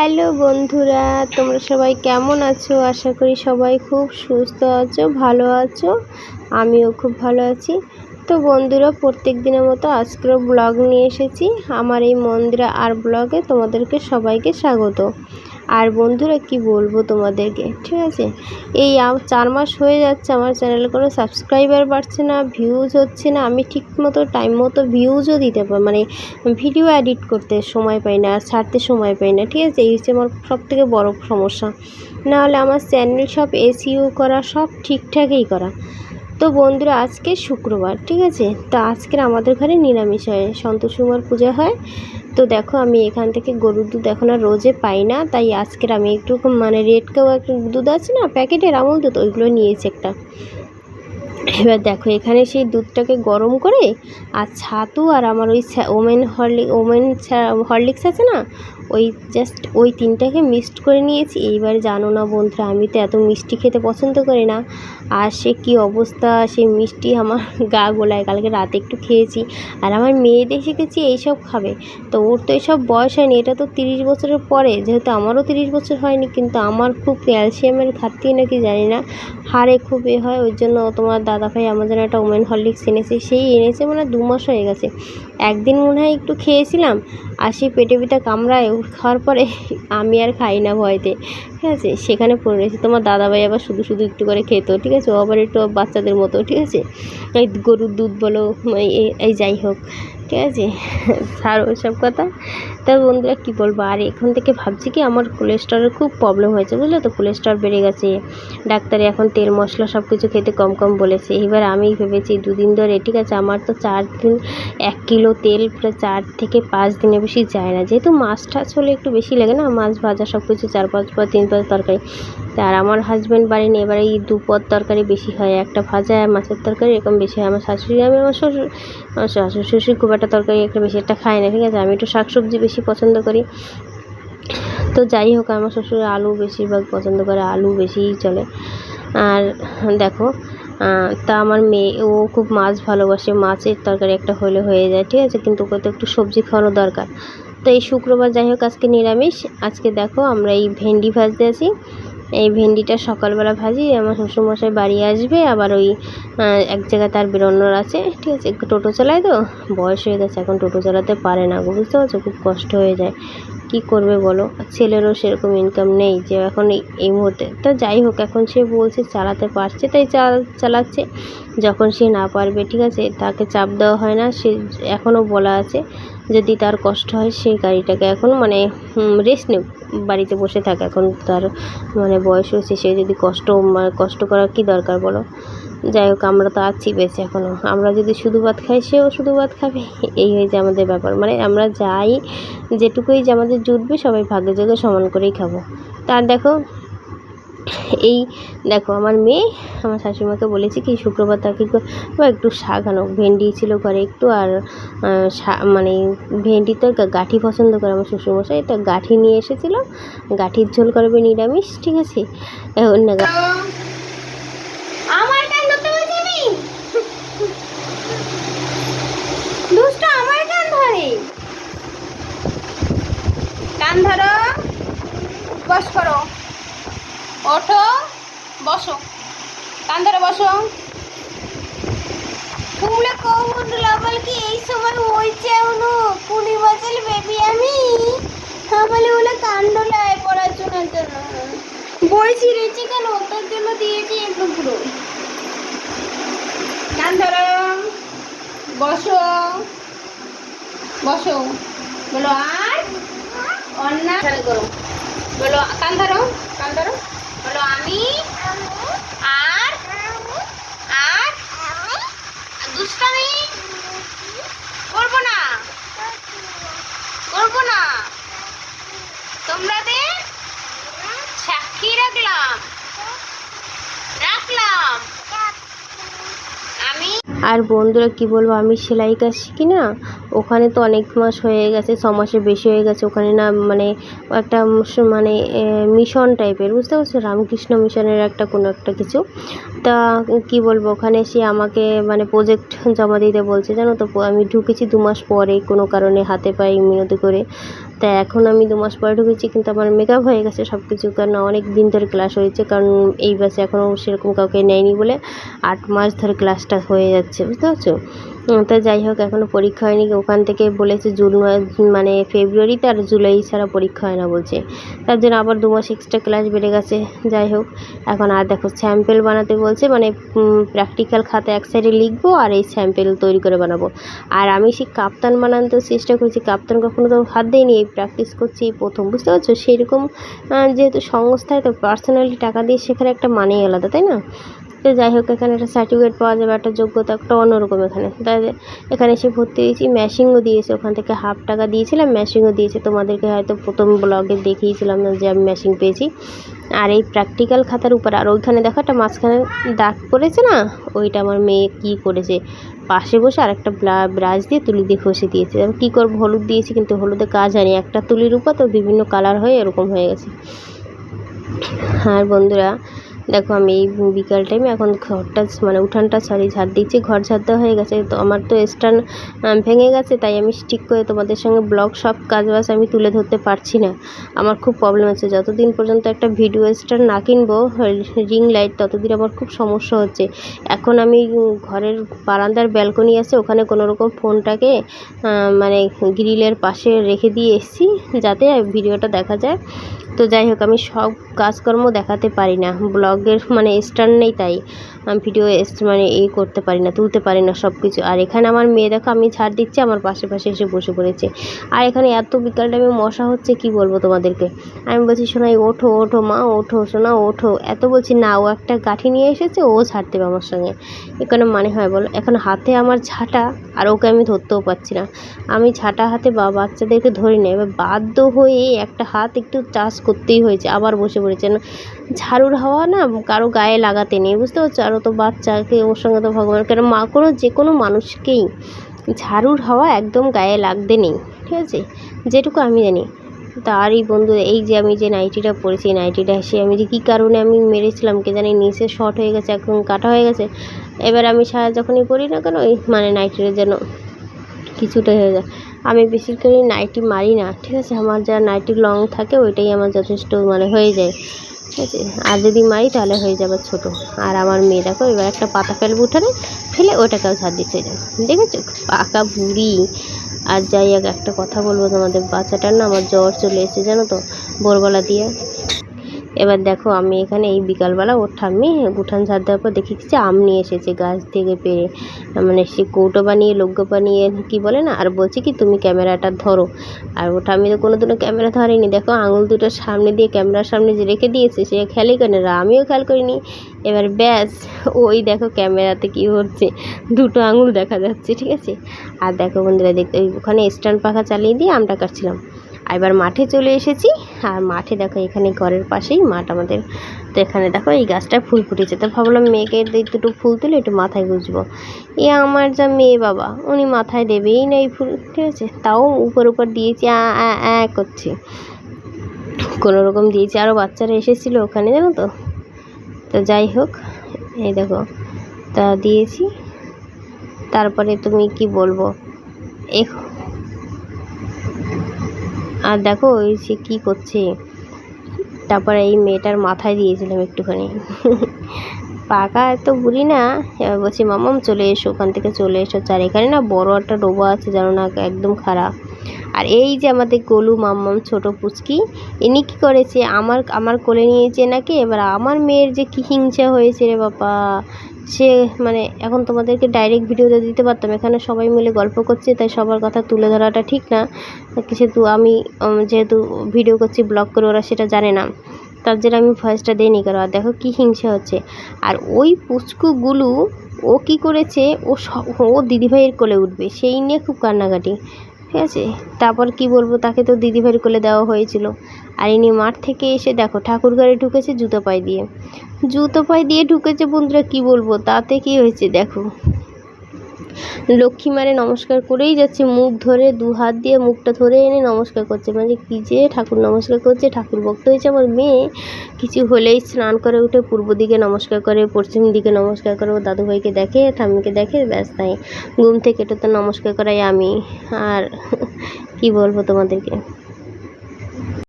Hello বন্ধুরা, তোমরা সবাই কেমন আছো? আশা করি সবাই খুব সুস্থ আছো, ভালো আছো। আমিও খুব ভালো আছি। তো বন্ধুরা, প্রত্যেক দিনের মতো আজকেরও ব্লগ নিয়ে এসেছি। আমার এই মন্দিরা আর ব্লগে তোমাদেরকে সবাইকে স্বাগত। আর বন্ধুরা, কি বলব তোমাদেরকে? ঠিক আছে? এই চার মাস হয়ে যাচ্ছে আমার চ্যানেলে কোনো সাবস্ক্রাইবার বাড়ছে না ভিউজ হচ্ছে না। আমি ঠিক মতো টাইম মতো ভিউজও দিতে পার মানে ভিডিও এডিট করতে সময় পাই না, আর ছাড়তে সময় পাই না। ঠিক আছে? এই হচ্ছে আমার সব থেকে বড় সমস্যা। নাহলে আমার চ্যানেল সব এসিও করা, সব ঠিকঠাকই করা। তো বন্ধুরা, আজকে শুক্রবার। ঠিক আছে? তো আজকের আমাদের ঘরে নিরামিষ হয়। সন্তোষ কুমার পূজা হয়। তো দেখো, আমি এখান থেকে গরুর দুধ এখন আর রোজে পাই না, তাই আজকের আমি একটু মানে রেড কেউ একটা দুধ আছে না প্যাকেটের আমল দুধ, ওইগুলো নিয়েছি একটা। এবার দেখো, এখানে সেই দুধটাকে গরম করে আর ছাতু আর আমার ওই ওমেন হরলি ওমেন হরলিক্স আছে না, ওই জাস্ট ওই তিনটাকে মিক্সড করে নিয়েছি। এইবার জানো না বন্ধুরা, আমি তো এত মিষ্টি খেতে পছন্দ করি না। আর সে কী অবস্থা সেই মিষ্টি আমার গা গোলায়। কালকে রাতে একটু খেয়েছি। আর আমার মেয়েদের শিখেছি এইসব খাবে। তো ওর তো এসব বয়স হয়নি, এটা তো তিরিশ বছরের পরে। যেহেতু আমারও তিরিশ বছর হয়নি, কিন্তু আমার খুব ক্যালসিয়ামের ঘাটতি নাকি জানি না। হাড়ে খুব এ হয়, ওই জন্য তোমার দাদা ভাই আমার জন্য একটা ওমেন হরলিক্স এনেছে, সেই এনেছে মানে দু মাস হয়ে গেছে। একদিন মনে হয় একটু খেয়েছিলাম, আর সেই পেটে পিঠা কামড়ায় খাওয়ার পরে আমি আর খাই না ভয়তে। ঠিক আছে? সেখানে পড়ে রয়েছে। তোমার দাদা ভাই আবার শুধু শুধু একটু করে খেতো, ঠিক আছে? ও আবার একটু বাচ্চাদের মতো, ঠিক আছে? এই গরুর দুধ বলো এই যাই হোক। ঠিক আছে? ছাড়ো ওইসব কথা? তা বন্ধুরা কী বলব? আর এখন থেকে ভাবছি কি, আমার কোলেস্ট্রলের খুব প্রবলেম হয়েছে, বুঝলে তো? কোলেস্ট্রল বেড়ে গেছে। ডাক্তারে এখন তেল, মশলা সব কিছু খেতে কম কম বলেছে। এবার আমি ভেবেছি দুদিন ধরে, ঠিক আছে? আমার তো চার দিন, এক কিলো তেল প্রায় চার থেকে পাঁচ দিনে বেশি যায় না। যেহেতু মাছ টাছ হলে একটু বেশি লাগে না? মাছ ভাজা সব কিছু চার, পাঁচ পদ তিন পদ তরকারি। আর আমার হাজব্যান্ড বাড়ি নেই এবার এই দু পদ তরকারি বেশি হয়। একটা ভাজা, মাছের তরকারি এরকম বেশি হয়। আমার শাশুড়ি, আমি আমার শ্বশুর, আমার শাশুড়ি, শ্বশুর খুব একটা তরকারি একটা বেশি একটা খাই না, ঠিক আছে? আমি একটু শাকসবজি বেশি পছন্দ করি। তো যাই হোক, আমার শ্বশুর আলু বেশিরভাগ পছন্দ করে, আলু বেশিই চলে। আর দেখো তা আমার মেয়ে, ও খুব মাছ ভালোবাসে। মাছের তরকারি একটা হলে হয়ে যায়, ঠিক আছে? কিন্তু ওকে তো একটু সবজি খাওয়ানো দরকার। তো এই শুক্রবার যাই হোক, আজকে নিরামিষ। আজকে দেখো, আমরা এই ভেন্ডি ভাজতে আছি। এই ভেন্ডিটা সকালবেলা ভাজি আমার শ্বশুরমশাই বাড়ি আসবে আবার ওই এক জায়গায় তার বেরোনোর আছে ঠিক আছে একটু টোটো চালায় তো বয়স হয়ে গেছে এখন টোটো চালাতে পারে না গো, বুঝতে পারছ? খুব কষ্ট হয়ে যায়। কি করবে বলো? ছেলেরও সেরকম ইনকাম নেই যে এখন এই এই মুহূর্তে। তো যাই হোক এখন সে বলছে চালাতে পারছে তাই চাল চালাচ্ছে। যখন সে না পারবে ঠিক আছে তাকে চাপ দেওয়া হয় না সে এখনও বলা আছে। যদি তার কষ্ট হয় সেই গাড়িটাকে এখন মানে রেস্ট নেব, বাড়িতে বসে থাকে। এখন তার মানে বয়স হয়েছে, সে যদি কষ্ট মানে কষ্ট করার কি দরকার বলো? যাই হোক, আমরা তো আছি বেঁচে এখনও আমরা যদি শুধু ভাত খাই, সেও শুধু ভাত খাবে। এই হয়েছে আমাদের ব্যাপার। মানে আমরা যাই, যেটুকুই যে আমাদের জুটবে, সবাই ভাগ্যে যোগে সমান করেই খাব। তার দেখো এই দেখো, আমার মেয়ে আমার শাশুড়িমাকে বলেছি কি, শুক্রবার তাকে একটু শাক আনো। ভেন্ডি ছিল ঘরে একটু আর মানে ভেন্ডি তো গাঠি পছন্দ করে আমার শ্বশুরমশাই। তো গাঠি নিয়ে এসেছিল, গাঠির ঝোল করবে নিরামিষ, ঠিক আছে? ধরে। করো। ওঠো বসো। কান ধরে বসো। তোমরা কখন লাগাল কি এই সময় হয়েছে এখনও কুড়ি বছর বেবি আমি? আমালে বলে কাণ্ড লাই পড়াশোনার জন্য। বই ছিঁড়েছি কেন? ওটার জন্য দিয়েছি একটু পুরো কান ধরো। বসো। বসো। বলো আর? অন্যায় করো বলো কান ধরো কান ধরো। বলো আমি, আর আর দুষ্টামি করব না করব না। তোমাদের সাক্ষী রাখলাম রাখলাম। আমি আর বন্ধুরা কি বলব, আমি সেলাই কাজ শিখি না? ওখানে তো অনেক মাস হয়ে গেছে, ছ মাসের বেশি হয়ে গেছে, ওখানে না মানে একটা মানে মিশন টাইপের বুঝতে পারছ? রামকৃষ্ণ মিশনের একটা কোনো একটা কিছু। তা কি বলব, ওখানে সে আমাকে মানে প্রজেক্ট জমা দিতে বলছে, জানো তো? আমি ঢুকেছি দু মাস পরে, কোনো কারণে হাতে পায়ে মিনতি করে। তা এখন আমি দু মাস পরে ঢুকেছি, কিন্তু আমার মেকআপ হয়ে গেছে সব কিছু কারণ অনেক দিন ধরে ক্লাস হয়েছে, কারণ এই বাসে এখনও সেরকম কাউকে নেয়নি বলে আট মাস ধরে ক্লাসটা হয়ে যাচ্ছে, বুঝতে পারছ? তা যাই হোক এখনও পরীক্ষা হয়নি। ওখান থেকে বলেছে জুন মানে ফেব্রুয়ারিতে আর জুলাই ছাড়া পরীক্ষা হয় না বলছে। তার জন্য আবার দু মাস এক্সট্রা ক্লাস বেড়ে গেছে। যাই হোক, এখন আর দেখো স্যাম্পেল বানাতে বলছে মানে প্র্যাকটিক্যাল খাতা এক সাইডে লিখব আর এই স্যাম্পেল তৈরি করে বানাবো। আর আমি সেই কাপ্তান বানানোর চেষ্টা করছি। কাপ্তান কখনো তো হাত দিইনি এই প্র্যাকটিস করছি, এই প্রথম, বুঝতে পারছ? সেরকম যেহেতু সংস্থায় তো পার্সোনালি টাকা দিয়ে শেখার একটা মানেই আলাদা, তাই না? তো যাই হোক, এখানে একটা সার্টিফিকেট পাওয়া যাবে, একটা যোগ্যতা, একটা অন্যরকম এখানে। তাই এখানে এসে ভর্তি হয়েছি ম্যাশিংও দিয়েছে, ওখান থেকে হাফ টাকা দিয়েছিলাম ম্যাশিংও দিয়েছে। তোমাদেরকে হয়তো প্রথম ব্লগে দেখিয়েছিলাম যে আমি ম্যাশিং পেয়েছি। আর এই প্র্যাকটিক্যাল খাতার উপর, আর ওইখানে দেখো একটা মাঝখানে দাগ পড়েছে না? ওইটা আমার মেয়ে কী করেছে? পাশে বসে আর একটা ব্রাশ দিয়ে তুলি দিয়ে ঘষে দিয়েছে। আমি কী করব? হলুদ দিয়েছি, কিন্তু হলুদে কাজ হয়নি। একটা তুলির উপর তো বিভিন্ন কালার হয়ে এরকম হয়ে গেছে। আর বন্ধুরা দেখো আমি এই বিকাল টাইমে এখন ঘরটা মানে উঠানটা সরি ঝাড় দিচ্ছি, ঘর ঝাড় হয়ে গেছে। তো আমার তো স্ট্যান্ড ভেঙে গেছে, তাই আমি ঠিক করে তোমাদের সঙ্গে ব্লগ সব কাজ বাজ আমি তুলে ধরতে পারছি না। আমার খুব প্রবলেম আছে যতদিন পর্যন্ত একটা ভিডিও স্ট্যান্ড না কিনবো রিং লাইট ততদিন আমার খুব সমস্যা হচ্ছে। এখন আমি ঘরের বারান্দার ব্যালকনি আছে, ওখানে কোনো রকম ফোনটাকে মানে গ্রিলের পাশে রেখে দিয়ে এসেছি, যাতে ভিডিওটা দেখা যায়। তো যাই হোক, আমি সব কাজকর্ম দেখাতে পারি না। ব্লগের মানে স্ট্যান্ড নেই তাই আমি ভিডিও মানে এই করতে পারি না, তুলতে পারি না সব কিছু আর এখানে আমার মেয়ে দেখো, আমি ছাড় দিচ্ছি, আমার পাশে পাশে এসে বসে পড়েছে। আর এখানে এত বিকাল টাইমে মশা হচ্ছে, কি বলব তোমাদেরকে? আমি বলছি, সোনাই, ওঠো ওঠো মা, ওঠো, সোনা, ওঠো। এত বলছি, না, ও একটা কাঠি নিয়ে এসেছে, ও ছাড় দেবে আমার সঙ্গে। এখানে মানে হয় বলো, এখন হাতে আমার ঝাঁটা আর ওকে আমি ধরতেও পারছি না। আমি ঝাঁটা হাতে বা বাচ্চাদেরকে ধরি না, এবার বাধ্য হয়ে একটা হাত একটু চাষ করতেই হয়েছে, আবার বসে পড়েছে। না, ঝাড়ুর হাওয়া না কারও গায়ে লাগাতে নেই, বুঝতে পারছ? আরও তো বাচ্চাকে, ওর সঙ্গে তো ভগবান, কেন মা কোনো যে কোনো মানুষকেই ঝাড়ুর হাওয়া একদম গায়ে লাগতে নেই, ঠিক আছে? যেটুকু আমি জানি। তারই বন্ধু, এই যে আমি যে নাইটিটা পরেছি নাইটিটা সে আমি যে কী কারণে আমি মেরেছিলাম কে জানি, নিচে শর্ট হয়ে গেছে, এখন কাটা হয়ে গেছে। এবার আমি সারা যখনই পরি না কেন ওই মানে নাইটিটা যেন কিছুটা হয়ে যায়। আমি করে নাইটি মারি না, ঠিক আছে? আমার যা নাইটি লং থাকে, ওইটাই আমার যথেষ্ট মানে হয়ে যায়, ঠিক আছে? আর যদি মারি, তাহলে হয়ে যাবে ছোট। আর আমার মেয়ে দেখো, এবার একটা পাতা ফেলব উঠানে ফেলে ওটাকেও ঝাড় দিচ্ছে দেখেছ? পাকা বুড়ি। আর যাই হোক, একটা কথা বলব তোমাদের, বাচ্চাটার না আমার জ্বর চলে এসেছে, জানো তো? ভোরবেলা দিয়ে। এবার দেখো আমি এখানে এই বিকালবেলা ওর ঠাম্মি উঠান ঝাড় দেওয়ার পর দেখি যে আম নিয়ে এসেছে গাছ থেকে পেরে। মানে সে কৌটো বানিয়ে লগ্য বানিয়ে, কি বলে না? আর বলছি কি, তুমি ক্যামেরাটা ধরো। আর ও ঠাম্মি তো কোনোদিনও ক্যামেরা ধরেনি। দেখো আঙুল দুটো সামনে দিয়ে ক্যামেরার সামনে যে রেখে দিয়েছে, সে খেয়ালই করে না। আমিও খেয়াল করিনি। এবার ব্যাস, ওই দেখো ক্যামেরাতে কি হচ্ছে। দুটো আঙুল দেখা যাচ্ছে, ঠিক আছে? আর দেখো বন্ধুরা দেখতে ওখানে স্ট্যান্ড পাখা চালিয়ে দিয়ে আমটা কাটছিলাম। এবার মাঠে চলে এসেছি। আর মাঠে দেখো এখানে ঘরের পাশেই মাঠ আমাদের। তো এখানে দেখো এই গাছটায় ফুল ফুটেছে। তো ভাবলাম মেয়েকে দুটো ফুল তুলে একটু মাথায় গুজবো। এ আমার যা মেয়ে বাবা, উনি মাথায় দেবেই না এই ফুল, ঠিক আছে? তাও উপর উপর দিয়েছি, আ করছে। কোনো রকম দিয়েছি। আরও বাচ্চারা এসেছিল ওখানে, জানো তো? তো যাই হোক, এই দেখো, তা দিয়েছি। তারপরে তুমি কি বলব? এ আর দেখো ওই সে কী করছে? তারপরে এই মেয়েটার মাথায় দিয়েছিলাম একটুখানি। পাকা এত বুড়ি না? এবার বলছি, মামাম, চলে এসো, ওখান থেকে চলে এসো। আর এখানে না বড় একটা ডোবা আছে জানো না একদম খারাপ। আর এই যে আমাদের গোলু মাম্মাম ছোট পুচকি, ইনি কী করেছে? আমার আমার কোলে নিয়েছে নাকি, এবার আমার মেয়ের যে কী হিংসা হয়েছে রে বাবা। সে মানে এখন তোমাদেরকে ডাইরেক্ট ভিডিওতে দিতে পারতাম। এখানে সবাই মিলে গল্প করছে, তাই সবার কথা তুলে ধরাটা ঠিক না। যেহেতু আমি যেহেতু ভিডিও করছি ব্লগ করে ওরা সেটা জানে না। তার জন্য আমি ভয়েসটা দিইনি কারও আর দেখো কী হিংসা হচ্ছে। আর ওই পুচকুগুলো, ও কি করেছে? ও ও দিদিভাইয়ের কোলে উঠবে। সেই নিয়ে খুব কান্নাকাটি। ঠিক আছে? তারপর কি বলব? তাকে তো দিদিভাইয়ের কোলে দেওয়া হয়েছিল। আর ইনি মাঠ থেকে এসে দেখো ঠাকুর ঘরে ঢুকেছে জুতো পায়ে দিয়ে। জুতো পায়ে দিয়ে ঢুকেছে বন্ধুরা, কি বলব? তাতে কি হয়েছে দেখো। লক্ষ্মী মারে নমস্কার করেই যাচ্ছে, মুখ ধরে দু হাত দিয়ে মুখটা ধরে এনে নমস্কার করছে। মানে কি যে ঠাকুর নমস্কার করছে, ঠাকুর ভক্ত হয়েছে আমার মেয়ে। কিছু হলেই স্নান করে উঠে পূর্ব দিকে নমস্কার করে, পশ্চিম দিকে নমস্কার করে, ও দাদুভাইকে দেখে, ঠাম্মিকে দেখে, ব্যাস তাই। ঘুম থেকে এটা তো নমস্কার করাই আমি। আর কি বলব তোমাদেরকে?